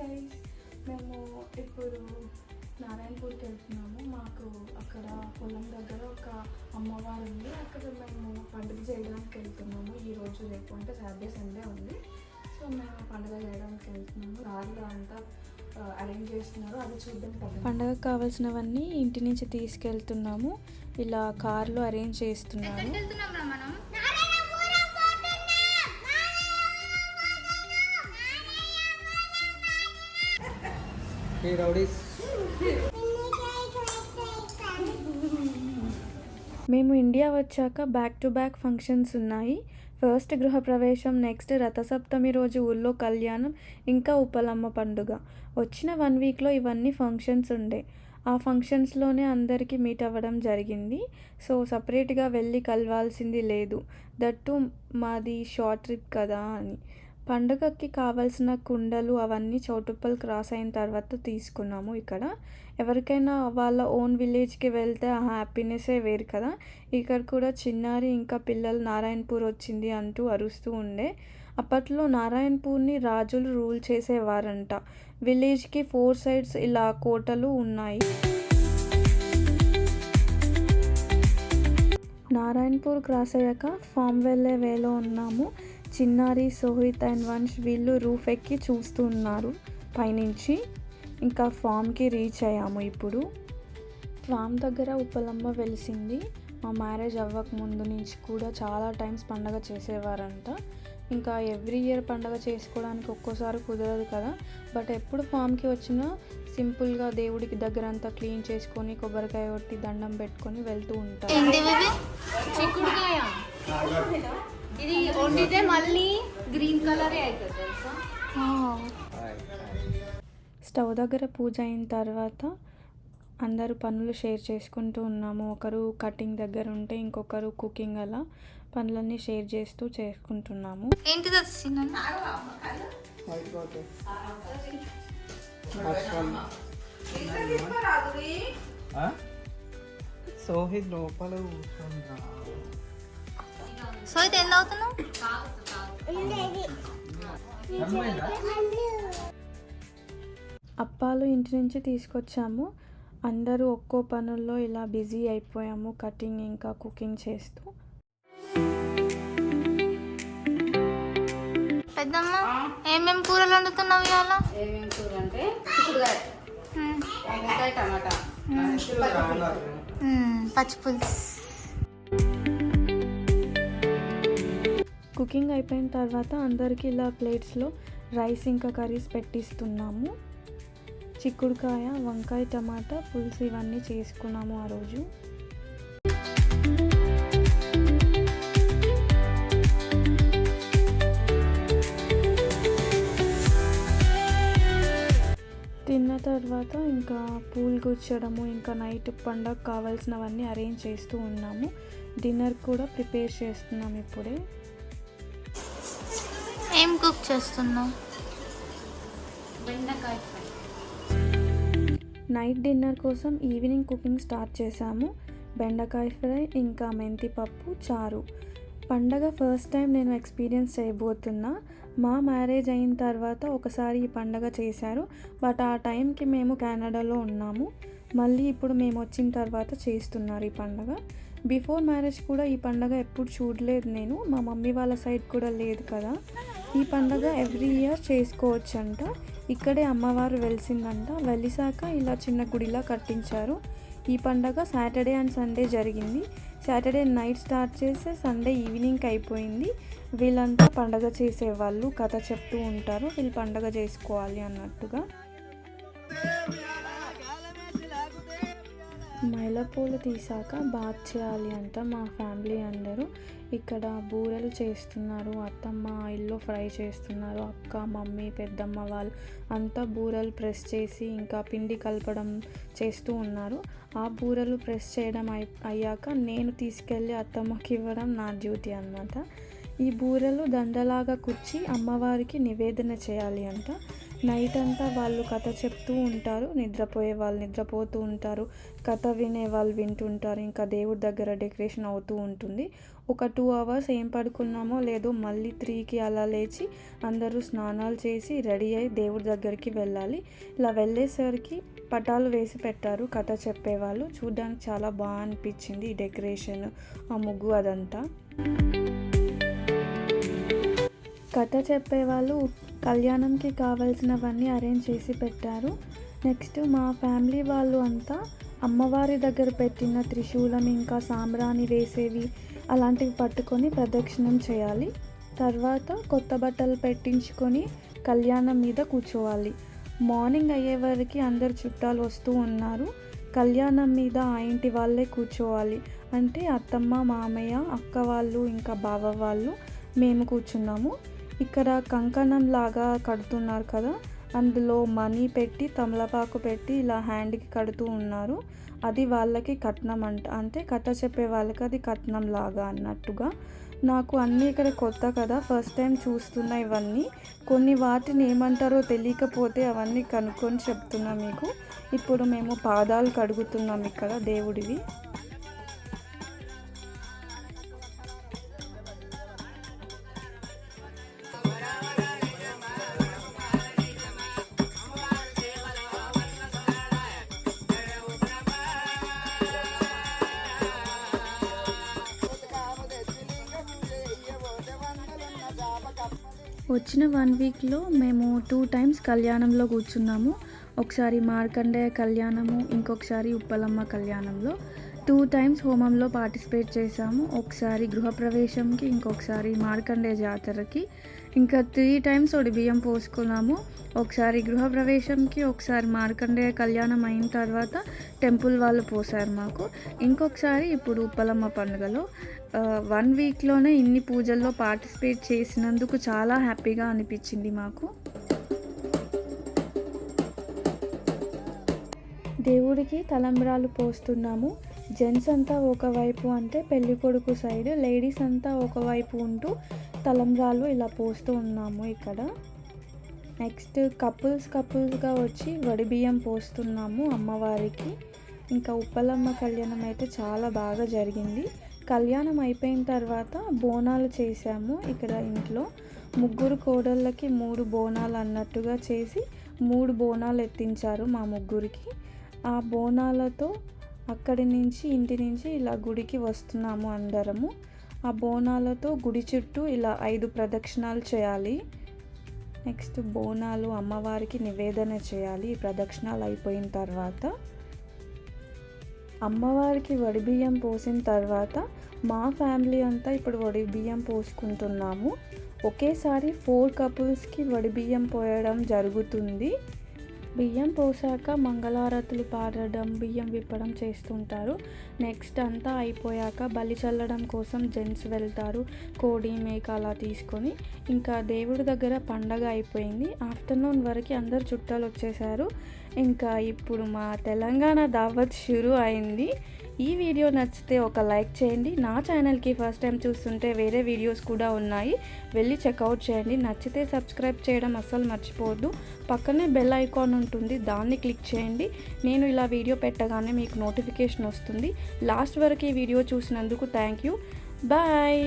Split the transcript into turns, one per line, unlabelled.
Guys మేము ఇప్పుడు నారాయణపూర్కి వెళ్తున్నాము. మాకు అక్కడ పొలం దగ్గర ఒక అమ్మవారు ఉంది. అక్కడ మేము పండుగ చేయడానికి వెళ్తున్నాము. ఈ రోజు రేపు అంటే సాటర్డే సండే ఉంది. సో మేము పండుగ చేయడానికి వెళ్తున్నాము. కార్లో అంతా అరేంజ్ చేస్తున్నారు. అది చూద్దాం.
పండగకు కావాల్సినవన్నీ ఇంటి నుంచి తీసుకెళ్తున్నాము. ఇలా కార్లో అరేంజ్ చేస్తున్నాము.
Hey rowdies.
మేము ఇండియా వచ్చాక బ్యాక్ టు బ్యాక్ ఫంక్షన్స్ ఉన్నాయి. ఫస్ట్ గృహప్రవేశం నెక్స్ట్ రథసప్తమి రోజు ఊళ్ళో కళ్యాణం ఇంకా ఉప్పలమ్మ పండుగ. వచ్చిన వన్ వీక్లో ఇవన్నీ ఫంక్షన్స్ ఉండే. ఆ ఫంక్షన్స్లోనే అందరికీ మీట్ అవ్వడం జరిగింది. సో సపరేట్గా వెళ్ళి కలవాల్సింది లేదు. దట్టు మాది షార్ట్ ట్రిప్ కదా అని. పండుగకి కావాల్సిన కుండలు అవన్నీ చౌటుప్పల్ క్రాస్ అయిన తర్వాత తీసుకున్నాము ఇక్కడ. ఎవరికైనా వాళ్ళ ఓన్ విలేజ్కి వెళ్తే ఆ హ్యాపీనెస్సే వేరు కదా. ఇక్కడ కూడా చిన్నారి ఇంకా పిల్లలు నారాయణపూర్ వచ్చింది అంటూ అరుస్తూ ఉండే. అప్పట్లో నారాయణపూర్ని రాజులు రూల్ చేసేవారంట. విలేజ్కి ఫోర్ సైడ్స్ ఇలా కోటలు ఉన్నాయి. నారాయణపూర్ క్రాస్ అయ్యాక ఫామ్ వెళ్ళే వేలో ఉన్నాము. చిన్నారి సోహిత్ అండ్ వంశ్ వీళ్ళు రూఫ్ ఎక్కి చూస్తూ ఉన్నారు పైనుంచి ఇంకా ఫామ్కి రీచ్ అయ్యాము ఇప్పుడు. ఫామ్ దగ్గర ఉప్పలమ్మ వెలిసింది. మా మ్యారేజ్ అవ్వక ముందు నుంచి కూడా చాలా టైమ్స్ పండగ చేసేవారంట. ఇంకా ఎవ్రీ ఇయర్ పండగ చేసుకోవడానికి ఒక్కోసారి కుదరదు కదా. బట్ ఎప్పుడు ఫామ్కి వచ్చినా సింపుల్గా దేవుడికి దగ్గర అంతా క్లీన్ చేసుకొని కొబ్బరికాయ కొట్టి దండం పెట్టుకొని వెళ్తూ ఉంటారు.
ఇది వండితే మళ్ళీ గ్రీన్ కలరే అవుతుంది తెలుసా?
Hi.
స్టవ్ దగ్గర పూజ అయిన తర్వాత అందరూ పనులు షేర్ చేసుకుంటూ ఉన్నాము. ఒకరు కటింగ్ దగ్గర ఉంటే ఇంకొకరు కుకింగ్ అలా పనులన్నీ షేర్ చేస్తూ చేసుకుంటున్నాము.
ఏంటిది?
సోహిత్ లోపల కూర్చుందా
సో ఇది ఎంత అవుతున్నావు
అప్పాలు ఇంటి నుంచి తీసుకొచ్చాము. అందరూ ఒక్కో పనుల్లో ఇలా బిజీ అయిపోయాము కటింగ్ ఇంకా కుకింగ్ చేస్తూ.
పెద్దమ్మ ఏమేం కూరలు వండుతున్నావు ఇవాళ?
ఏమేమి కూర అంటే చిక్కుడుకాయ వంకాయ టమాటా.
మ్మ్, పచ్చి పులుసు
కుకింగ్ అయిపోయిన తర్వాత అందరికీ ఇలా ప్లేట్స్లో రైస్ ఇంకా కర్రీస్ పెట్టిస్తున్నాము. చిక్కుడుకాయ వంకాయ టమాటా పులుసు ఇవన్నీ చేసుకున్నాము ఆ రోజు. తిన్న తర్వాత ఇంకా పూలు గుచ్చడము ఇంకా నైట్ పండగ కావాల్సినవన్నీ అరేంజ్ చేస్తూ ఉన్నాము. డిన్నర్ కూడా ప్రిపేర్ చేస్తున్నాము ఇప్పుడే.
ఏం కుక్ చేస్తున్నావు?
బెండకాయ ఫ్రై.
నైట్ డిన్నర్ కోసం ఈవినింగ్ కుకింగ్ స్టార్ట్ చేశాము. బెండకాయ ఫ్రై ఇంకా మెంతి పప్పు చారు. పండగ ఫస్ట్ టైం నేను ఎక్స్పీరియన్స్ చేయబోతున్నా. మా మ్యారేజ్ అయిన తర్వాత ఒకసారి ఈ పండగ చేశారు. బట్ ఆ టైంకి మేము కెనడాలో ఉన్నాము. మళ్ళీ ఇప్పుడు మేము వచ్చిన తర్వాత చేస్తున్నారు ఈ పండగ. బిఫోర్ మ్యారేజ్ కూడా ఈ పండగ ఎప్పుడు చూడలేదు నేను. మా మమ్మీ వాళ్ళ సైడ్ కూడా లేదు కదా. ఈ పండగ ఎవ్రీ ఇయర్ చేసుకోవచ్చంట. ఇక్కడే అమ్మవారు వెలిసిందంట. వెలిసాక ఇలా చిన్న గుడిలా కట్టించారు. ఈ పండగ సాటర్డే అండ్ సండే జరిగింది. సాటర్డే నైట్ స్టార్ట్ చేస్తే సండే ఈవినింగ్కి అయిపోయింది. వీళ్ళంతా పండగ చేసేవాళ్ళు కథ చెప్తూ ఉంటారు. వీళ్ళు పండగ చేసుకోవాలి అన్నట్టుగా. మైలపూలు తీసాక బాత్ చేయాలి అంట మా ఫ్యామిలీ అందరూ. ఇక్కడ బూరెలు చేస్తున్నారు అత్తమ్మ ఇల్లు ఫ్రై చేస్తున్నారు అక్క మమ్మీ పెద్దమ్మ వాళ్ళు అంతా బూరెలు ప్రెస్ చేసి ఇంకా పిండి కలపడం చేస్తూ ఉన్నారు. ఆ బూరెలు ప్రెస్ చేయడం అయి అయ్యాక నేను తీసుకెళ్ళి అత్తమ్మకి ఇవ్వడం నా డ్యూటీ అన్నమాట. ఈ బూరెలు దండలాగా కూర్చి అమ్మవారికి నివేదన చేయాలి అంట. నైట్ అంతా వాళ్ళు కథ చెప్తూ ఉంటారు. నిద్రపోయే వాళ్ళు నిద్రపోతూ ఉంటారు. కథ వినే వాళ్ళు వింటుంటారు. ఇంకా దేవుడి దగ్గర డెకరేషన్ అవుతూ ఉంటుంది. ఒక టూ అవర్స్ ఏం పడుకున్నామో లేదో మళ్ళీ త్రీకి అలా లేచి అందరూ స్నానాలు చేసి రెడీ అయ్యి దేవుడి దగ్గరికి వెళ్ళాలి. ఇలా వెళ్ళేసరికి పటాలు వేసి పెట్టారు. కథ చెప్పేవాళ్ళు. చూడడానికి చాలా బాగా అనిపించింది ఈ డెకరేషన్ ఆ ముగ్గు అదంతా. కథ చెప్పేవాళ్ళు కళ్యాణంకి కావాల్సినవన్నీ అరేంజ్ చేసి పెట్టారు. నెక్స్ట్ మా ఫ్యామిలీ వాళ్ళు అంతా అమ్మవారి దగ్గర పెట్టిన త్రిశూలం ఇంకా సాంబ్రాణి వేసేవి అలాంటివి పట్టుకొని ప్రదక్షిణం చేయాలి. తర్వాత కొత్త బట్టలు పెట్టించుకొని కళ్యాణం మీద కూర్చోవాలి. మార్నింగ్ అయ్యే వరకు అందరు చుట్టాలు వస్తూ ఉన్నారు. కళ్యాణం మీద ఆ ఇంటి వాళ్ళే కూర్చోవాలి. అంటే అత్తమ్మ మామయ్య అక్క వాళ్ళు ఇంకా బావ వాళ్ళు మేము కూర్చున్నాము. ఇక్కడ కంకణం లాగా కడుతున్నారు కదా. అందులో మనీ పెట్టి తమలపాకు పెట్టి ఇలా హ్యాండ్కి కడుతూ ఉన్నారు. అది వాళ్ళకి కట్నం అంట అంటే కథ చెప్పే వాళ్ళకి అది కట్నం లాగా అన్నట్టుగా. నాకు అన్నీ ఇక్కడ కొత్త కదా ఫస్ట్ టైం చూస్తున్నా ఇవన్నీ. కొన్ని వాటిని ఏమంటారో తెలియకపోతే అవన్నీ కనుక్కొని చెప్తున్నా మీకు. ఇప్పుడు మేము పాదాలు కడుగుతున్నాం ఇక్కడ దేవుడివి. వచ్చిన వన్ వీక్లో మేము టూ టైమ్స్ కళ్యాణంలో కూర్చున్నాము. ఒకసారి మార్కండేయ కళ్యాణము ఇంకొకసారి ఉప్పలమ్మ కళ్యాణంలో. టూ టైమ్స్ హోమంలో పార్టిసిపేట్ చేశాము. ఒకసారి గృహప్రవేశంకి ఇంకొకసారి మార్కండేయ జాతరకి. ఇంకా త్రీ టైమ్స్ ఒకటి బియ్యం పోసుకున్నాము. ఒకసారి గృహప్రవేశంకి ఒకసారి మార్కండేయ కళ్యాణం అయిన తర్వాత టెంపుల్ వాళ్ళు పోసారు మాకు. ఇంకొకసారి ఇప్పుడు ఉప్పలమ్మ పండుగలో. వన్ వీక్లోనే ఇన్ని పూజల్లో పార్టిసిపేట్ చేసినందుకు చాలా హ్యాపీగా అనిపించింది మాకు. దేవుడికి తలంబ్రాలు పోస్తున్నాము. జెంట్స్ అంతా ఒకవైపు అంటే పెళ్ళి కొడుకు సైడ్ లేడీస్ అంతా ఒకవైపు ఉంటూ తలంబ్రాలు ఇలా పోస్తూ ఉన్నాము ఇక్కడ. నెక్స్ట్ కపుల్స్ కపుల్స్గా వచ్చి వడి బియ్యం పోస్తున్నాము అమ్మవారికి. ఇంకా ఉప్పలమ్మ కళ్యాణం అయితే చాలా బాగా జరిగింది. కళ్యాణం అయిపోయిన తర్వాత బోనాలు చేశాము ఇక్కడ ఇంట్లో. ముగ్గురు కోడళ్ళకి మూడు బోనాలు అన్నట్టుగా చేసి మూడు బోనాలు ఎత్తించారు మా ముగ్గురికి. ఆ బోనాలతో అక్కడి నుంచి ఇంటి నుంచి ఇలా గుడికి వస్తున్నాము అందరము. ఆ బోనాలతో గుడి చుట్టూ ఇలా ఐదు ప్రదక్షిణాలు చేయాలి. నెక్స్ట్ బోనాలు అమ్మవారికి నివేదన చేయాలి. ఈ ప్రదక్షిణాలు అయిపోయిన తర్వాత అమ్మవారికి వడి బియ్యం పోసిన తర్వాత మా ఫ్యామిలీ అంతా ఇప్పుడు వడి బియ్యం పోసుకుంటున్నాము. ఒకేసారి ఫోర్ కపుల్స్కి వడి బియ్యం పోయడం జరుగుతుంది. బియ్యం పోసాక మంగళారతులు పాడడం బియ్యం విప్పడం చేస్తుంటారు. నెక్స్ట్ అంతా అయిపోయాక బలి చల్లడం కోసం జెంట్స్ వెళ్తారు. కోడి మేక అలా తీసుకొని ఇంకా దేవుడి దగ్గర పండగ అయిపోయింది. ఆఫ్టర్నూన్ వరకు అందరు చుట్టాలు వచ్చేసారు ఇంకా ఇప్పుడు మా తెలంగాణ దావత్ షురు అయింది. ఈ వీడియో నచ్చితే ఒక లైక్ చేయండి. నా ఛానల్కి ఫస్ట్ టైం చూస్తుంటే వేరే వీడియోస్ కూడా ఉన్నాయి. వెళ్ళి చెక్అవుట్ చేయండి. నచ్చితే సబ్స్క్రైబ్ చేయడం అస్సలు మర్చిపోవద్దు. పక్కనే బెల్ ఐకాన్ ఉంటుంది. దాన్ని క్లిక్ చేయండి. నేను ఇలా వీడియో పెట్టగానే మీకు నోటిఫికేషన్ వస్తుంది. లాస్ట్ వరకు ఈ వీడియో చూసినందుకు థ్యాంక్ యూ. బాయ్.